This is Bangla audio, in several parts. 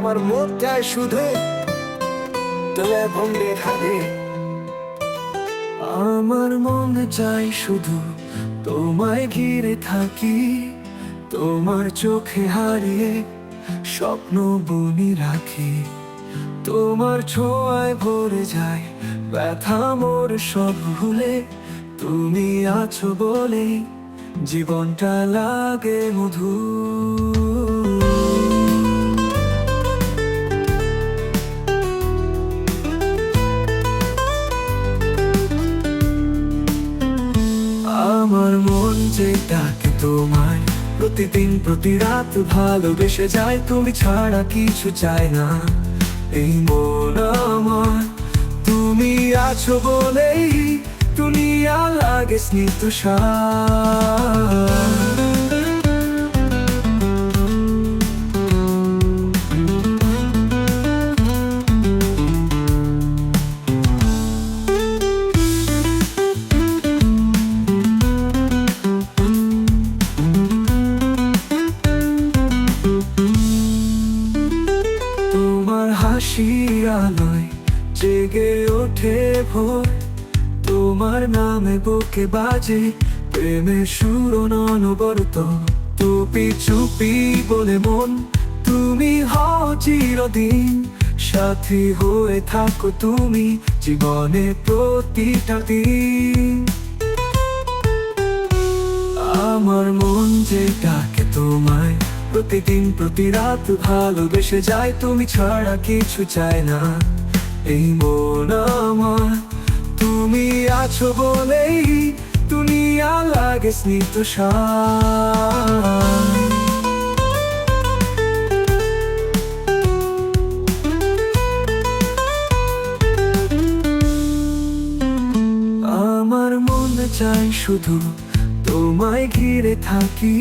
আমার মনটায় শুধু তোলে ভঙ্গে থাকে আমার মন চাই শুধু তোমায় ঘিরে থাকি, তোমার চোখে হারিয়ে স্বপ্ন বনি রাখি। তোমার ছোঁয়ায় ভরে যায় ব্যথা মোর সব ভুলে, তুমি আছো বলে জীবনটা লাগে মধু আমার মন যে ডাকে তোমায়। প্রতিদিন প্রতি রাত ভালোবেসে যায়, তুমি ছাড়া কিছু চাই না। এই মন আমার, তুমি আছো বলেই দুনিয়া লাগে স্নিগ্ধ সার। জেগে ওঠে ভোর। তোমার নামে বুকে বাজে, প্রেমের সুর অনবরত। টুপি চুপি বলে মন, তুমি হও চিরদিন। সাথী হয়ে থাকো তুমি জীবনে প্রতিটা দিন। আমার মন যে ডাকে তোমায়, প্রতিদিন প্রতি রাত ভালোবেসে যায়। তুমি ছাড়া কিছু চায় না। এই মন আমার। তুমি আছো বলেই দুনিয়া লাগে সার। আমার মন চাই শুধু তোমায় ঘিরে থাকি,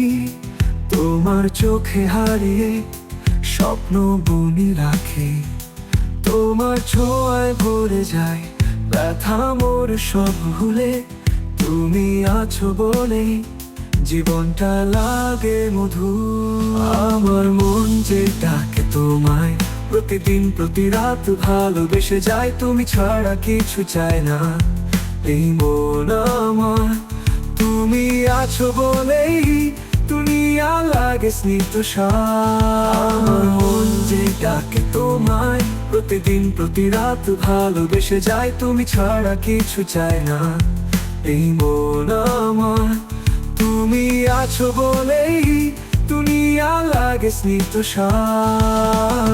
তোমার চোখে হারিয়ে স্বপ্ন বনি রাখি। তোমার ছোঁয়ায় ভরে যায়। ব্যথা মোর সব ভুলে তুমি আছো বলে জীবনটা লাগে মধু। আমার মন যে ডাকে তোমায়, প্রতিদিন প্রতি রাত ভালোবেসে যায়। তুমি ছাড়া কিছু চায় না। এই মন আমার, তুমি আছো বলেই দুনিয়া লাগে স্নিগ্ধ আমার মন যে ডাকে তোমায়, প্রতিদিন প্রতি রাত ভালোবেসে যায়। তুমি ছাড়া কিছু চায় না। এই মন আমার, তুমি আছো বলেই দুনিয়া লাগে স্নিগ্ধ সার।